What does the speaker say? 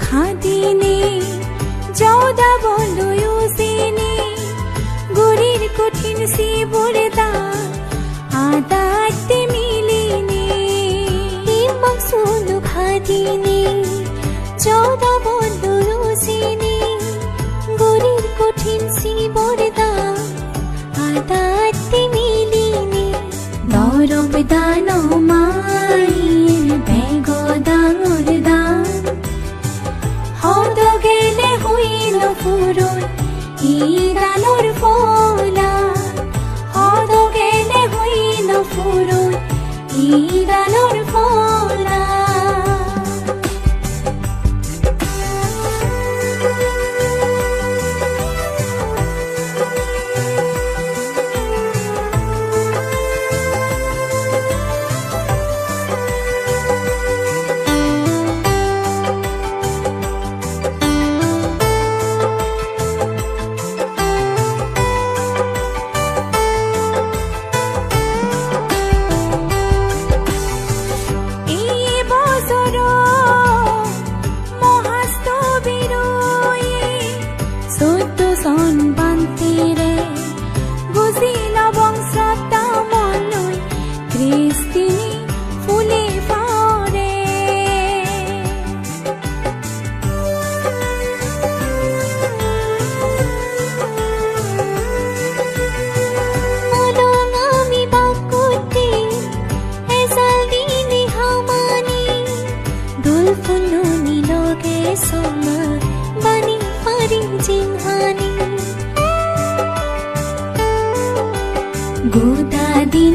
খাদিনে জৌদা বলো সিনে গরির কঠিন সি বলে দা আদাতে ইরানোর ফোলা হদ গেলে হইল ফুরুল ই சான்பா গোটা দিন